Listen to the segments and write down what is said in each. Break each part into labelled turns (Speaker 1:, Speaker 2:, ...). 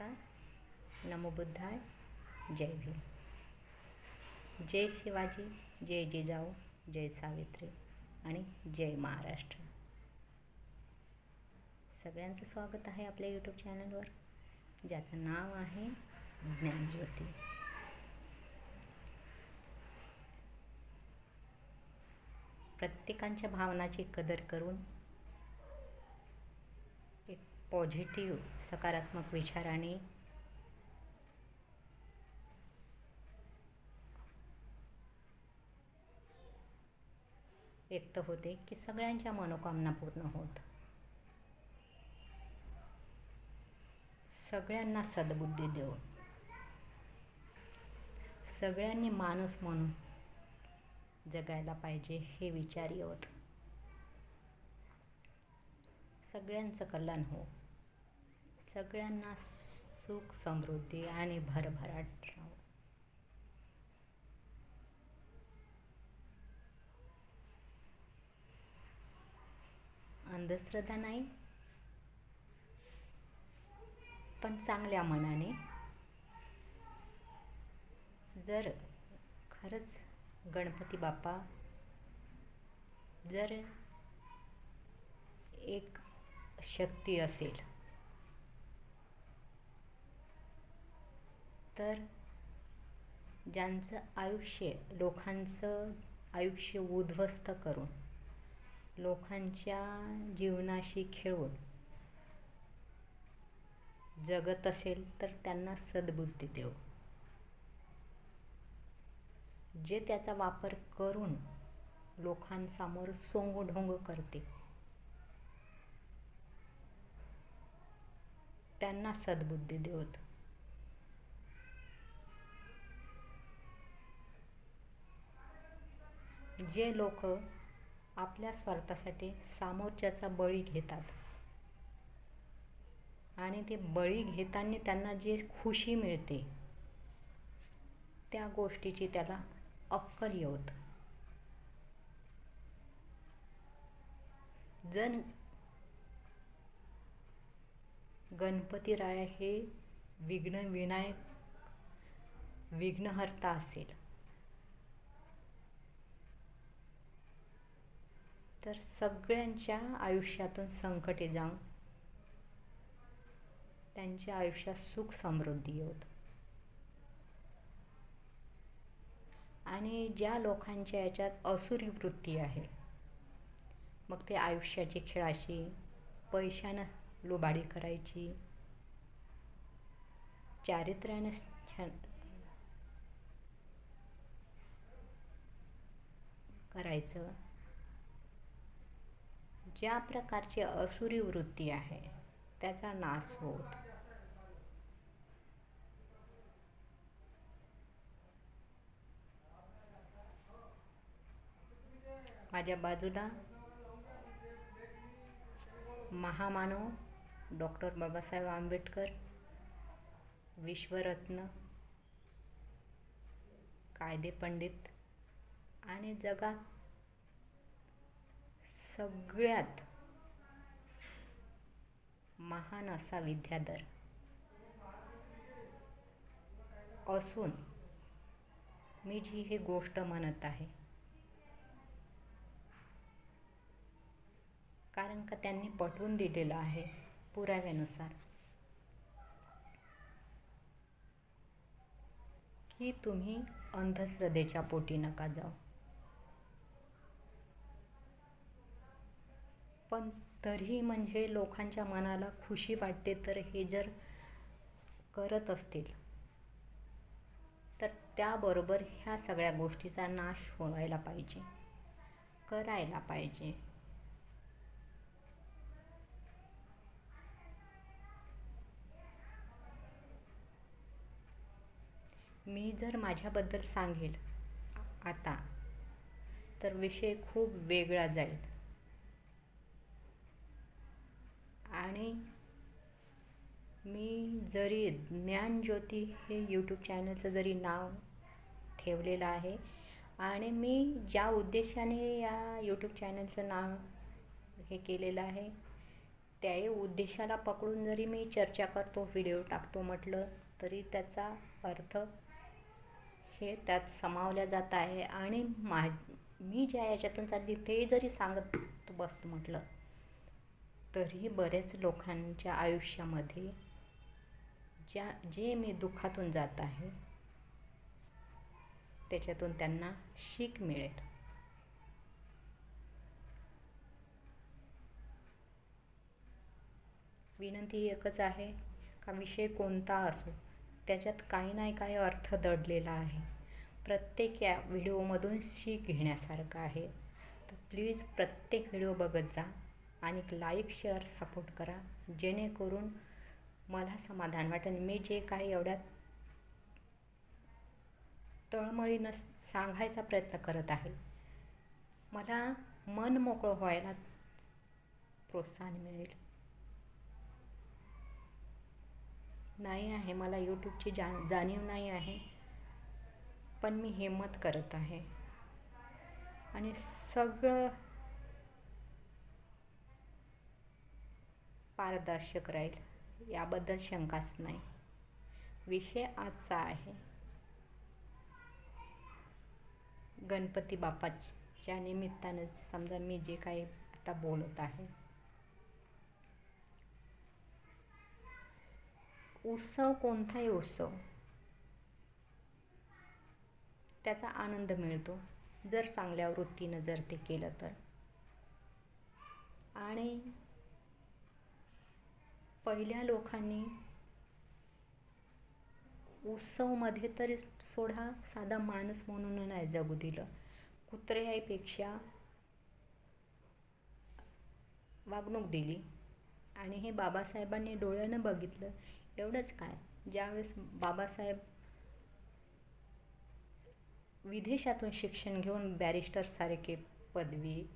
Speaker 1: नमस्कार। नमो बुद्धाय। जय भीम। जय शिवाजी जय जिजाऊ जय सावित्री आणि जय महाराष्ट्र. सगळ्यांचं स्वागत आहे आपल्या यूट्यूब चॅनलवर ज्याचं नाव आहे ज्ञानज्योती. प्रत्येकांच्या भावनाची कदर करून एक पॉझिटिव्ह सकारात्मक विचाराने. व्यक्त होते की सगळ्यांच्या मनोकामना पूर्ण होत. सगळ्यांना सद्बुद्धी देव सगळ्यांनी माणूस म्हणून जगायला पाहिजे हे विचार येत. सगळ्यांचं कल्याण हो. सगळ्यांना सुख समृद्धी आणि भरभराट राहो. अंधश्रद्धा नाही पण चांगल्या मनाने. जर खरंच गणपती बाप्पा जर एक शक्ती असेल तर ज्यांचं आयुष्य लोकांचं आयुष्य उद्ध्वस्त करून लोकांच्या जीवनाशी खेळून जगत असेल तर त्यांना सद्बुद्धी देऊ जे त्याचा वापर करून लोकांसमोर सोंगढोंग करते त्यांना सद्बुद्धी देऊत जे लोक आपल्या स्वार्थासाठी सामोरच्याचा बळी घेतात. आणि ते बळी घेताना त्यांना जे खुशी मिळते त्या गोष्टीची त्याला अक्कल येत. जण गणपतीराय हे विघ्न विनायक विघ्नहर्ता असेल. तर सगळ्यांच्या आयुष्यातून संकटे जाऊन त्यांच्या आयुष्यात सुख समृद्धी होत. आणि ज्या लोकांच्या याच्यात असुरी वृत्ती आहे मग ते आयुष्याची खेळाशी पैशानं लुबाडी करायची चारित्र्यानं छान करायचं ज्या प्रकारची असुरी वृत्ती आहे त्याचा नाश होत. माझ्या बाजूला महामानव डॉक्टर बाबासाहेब आंबेडकर विश्वरत्न कायदे पंडित आणि जगात सगळ्यात महान असा विद्याधर असून मी जी ही गोष्ट म्हणत आहे कारण का त्यांनी पटवून दिलेलं आहे पुराव्यानुसार की तुम्ही अंधश्रद्धेच्या पोटी नका जाऊ. पण तरीही म्हणजे लोकांच्या मनाला खुशी वाटते तर हे जर करत असतील तर त्याबरोबर ह्या सगळ्या गोष्टीचा नाश व्हायला पाहिजे करायला पाहिजे. मी जर माझ्याबद्दल सांगेल आता तर विषय खूप वेगळा जाईल. आणि मी जरी ज्ञानज्योती हे यूट्यूब चॅनलचं जरी नाव ठेवलेलं आहे आणि मी ज्या उद्देशाने या यूट्यूब चॅनलचं नाव हे केलेलं आहे त्याही उद्देशाला पकडून जरी मी चर्चा करतो व्हिडिओ टाकतो म्हटलं तरी त्याचा अर्थ हे त्यात समावल्या जात आहे. आणि मा मी ज्या याच्यातून चालली ते जरी सांगत बसतो म्हटलं तरी बरेच लोकांच्या आयुष्यामध्ये ज्या जे मी दुःखातून जात आहे त्याच्यातून त्यांना शीक मिळेल. विनंती एकच आहे का विषय कोणता असो त्याच्यात काही नाही काही अर्थ दडलेला आहे. प्रत्येक या व्हिडिओमधून शीख घेण्यासारखं आहे. तर प्लीज प्रत्येक व्हिडिओ बघत जा. आणि लाईक शेअर सपोर्ट करा. जेणेकरून मला समाधान वाटेल. मी जे काही एवढ्यात तळमळीनं सांगायचा प्रयत्न करत आहे मला मन मोकळं व्हायला प्रोत्साहन मिळेल. नाही आहे मला यूट्यूबची जा जाणीव नाही आहे पण मी हिंमत करत आहे. आणि सगळं पारदर्शक राहील. याबद्दल शंकाच नाही. विषय आजचा आहे. गणपती बाप्पाच्या निमित्तानं समजा मी जे काही आता बोलत आहे. उत्सव कोणताही उत्सव त्याचा आनंद मिळतो. जर चांगल्या वृत्तीनं जर ते केलं तर. आणि पहिल्या लोकांनी उत्सवमध्ये तरी सोडा साधा माणूस म्हणून नाही जगू दिलं. कुत्र्यापेक्षा वागणूक दिली. आणि हे बाबासाहेबांनी डोळ्यानं बघितलं. एवढंच काय? ज्यावेळेस बाबासाहेब विदेशातून शिक्षण घेऊन बॅरिस्टरसारखे पदवी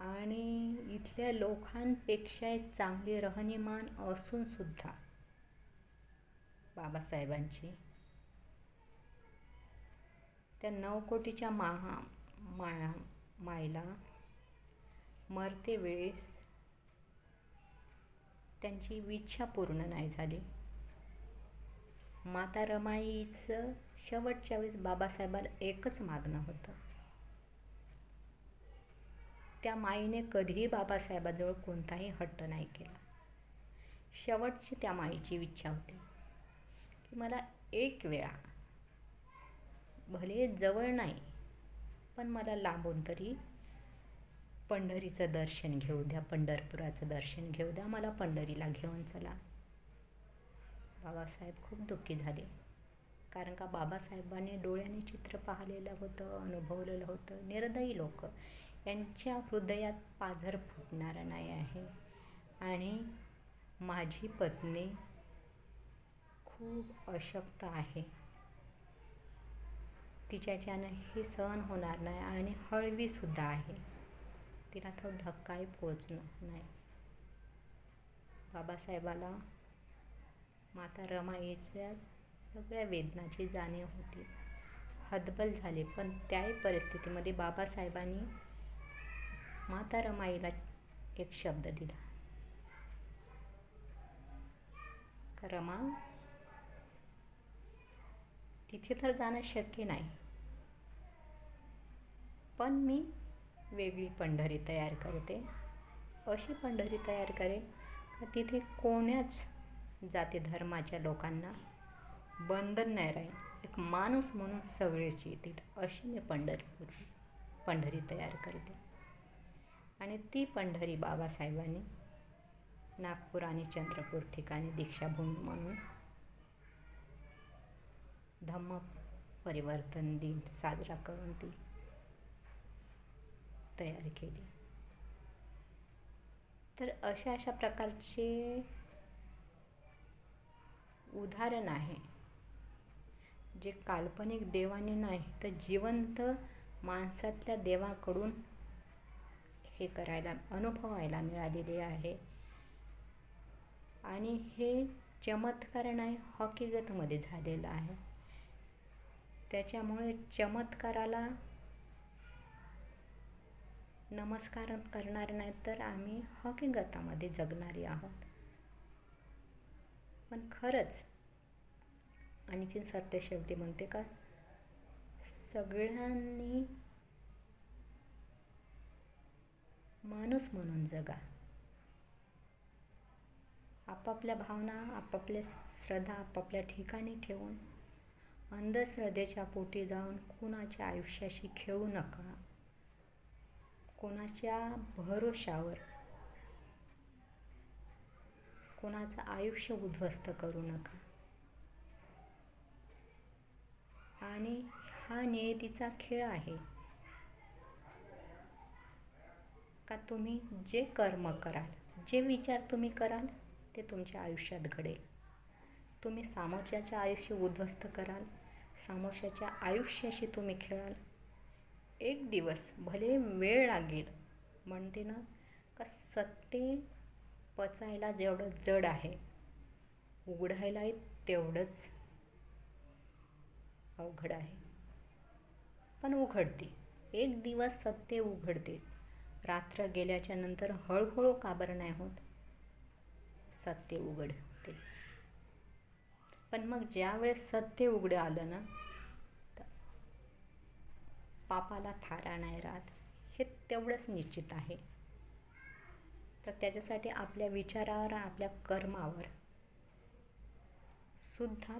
Speaker 1: आणि इथल्या लोकांपेक्षा चांगली रहणीमान असूनसुद्धा बाबासाहेबांची. त्या नऊ कोटीच्या माहा माया मायला मरते वेळेस त्यांची इच्छा पूर्ण नाही झाली. माता रमाईचं शेवटच्या वेळेस बाबासाहेबाला एकच मागणं होतं. त्या माईने कधीही बाबासाहेबाजवळ कोणताही हट्ट नाही केला. शेवटची त्या माईची इच्छा होती की मला एक वेळा भले जवळ नाही पण मला लांबून तरी पंढरीचं दर्शन घेऊ द्या पंढरपुराचं दर्शन घेऊ द्या मला पंढरीला घेऊन चला. बाबासाहेब खूप दुःखी झाले कारण का बाबासाहेबांनी डोळ्याने चित्र पाहिलेलं होतं अनुभवलेलं होतं. निर्दयी लोक. यांच्या हृदयात पाझर फुटणारा नाही आहे. आणि माझी पत्नी खूप अशक्त आहे. तिच्याच्यानं हे सहन होणार नाही आणि हळवीसुद्धा आहे. तिला तो धक्काही पोचणार नाही. बाबासाहेबाला माता रमाईच्या सगळ्या वेदनाची जाणीव होती. हतबल झाले पण त्याही परिस्थितीमध्ये बाबासाहेबांनी माता रमाईला एक शब्द दिला. रमा तिथे तर जाणं शक्य नाही. पण मी वेगळी पंढरी तयार करते. अशी पंढरी तयार करेल का तिथे कोण्याच जाती धर्माच्या लोकांना बंधन नाही राहील. एक माणूस म्हणून सगळेच येतील. अशी मी पंढरपूर पंढरी तयार करते. आणि ती पंढरी बाबासाहेबांनी नागपूर आणि चंद्रपूर ठिकाणी दीक्षाभूमी म्हणून धम्म परिवर्तन दिन साजरा करून ती तयार केली. तर अशा अशा प्रकारचे उदाहरण आहे जे काल्पनिक देवाने नाही तर जिवंत माणसातल्या देवाकडून हे करायला अनुभवायला मिळालेले आहे. आणि हे चमत्कार नाही हकीकतमध्ये झालेलं आहे. त्याच्यामुळे चमत्काराला नमस्कार करणार नाही तर आम्ही हकीकतामध्ये जगणारी आहोत. पण खरंच आणखीन सत्य शेवटी म्हणते का सगळ्यांनी माणूस म्हणून जगा. आपापल्या भावना आपापल्या श्रद्धा आपापल्या ठिकाणी ठेवून अंधश्रद्धेच्या पोटी जाऊन कुणाच्या आयुष्याशी खेळू नका. कोणाच्या भरोशावर कोणाचं आयुष्य उद्ध्वस्त करू नका. आणि हा नियतीचा खेळ आहे. का तुम्ही जे कर्म कराल जे विचार तुम्ही कराल ते तुमच्या आयुष्यात घडेल. तुम्ही सामोरच्याचे आयुष्य उद्ध्वस्त कराल सामोरच्याच्या आयुष्याशी तुम्ही खेळाल. एक दिवस भले वेळ लागेल म्हणते ना का सत्य पचायला जेवढं जड आहे उघडायलाही तेवढंच अवघड आहे. पण उघडते. एक दिवस सत्य उघडते. रात्र गेल्याच्यानंतर हळूहळू काबर नाही होत? सत्य उघडते पण मग ज्या वेळेस सत्य उघडं आलं ना पापाला थारा नाही राहत. हे तेवढंच निश्चित आहे. तर त्याच्यासाठी आपल्या विचारावर आपल्या कर्मावर सुद्धा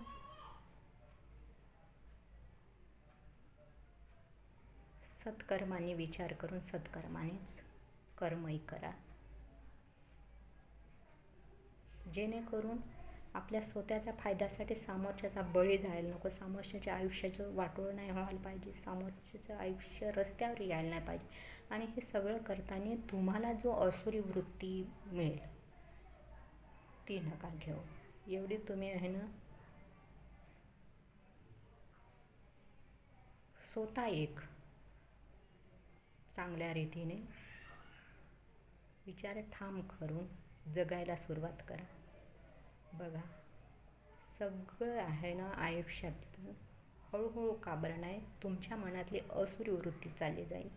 Speaker 1: सत्कर्माने विचार करून सत्कर्मानेच कर्मही करा. जेणेकरून आपल्या स्वतःच्या फायद्यासाठी सामोरच्याचा बळी जायला नको सामोरच्याच्या आयुष्याचं वाटोळं नाही व्हायला पाहिजे सामोरच्याचं आयुष्य रस्त्यावर यायला नाही पाहिजे. आणि हे सगळं करताना तुम्हाला जो असुरी वृत्ती मिळेल ती नका घेऊ. एवढी तुम्ही आहे ना स्वतः एक चांगल्या रीतीने. विचार ठाम करून जगायला सुरुवात करा. बघा सगळं आहे ना आयुष्यातून हळूहळू काबरण नाही तुमच्या मनातली असुरी वृत्ती चालली जाईल.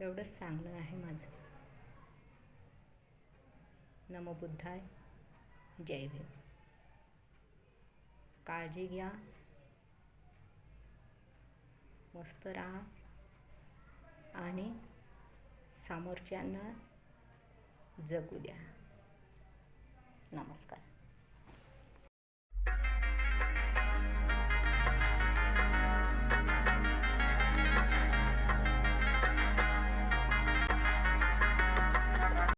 Speaker 1: एवढंच सांगणं आहे माझं. नमबुद्धाय जय भीम. काळजी घ्या. मस्त राहा. आणि समोरच्यांना जगू द्या. नमस्कार.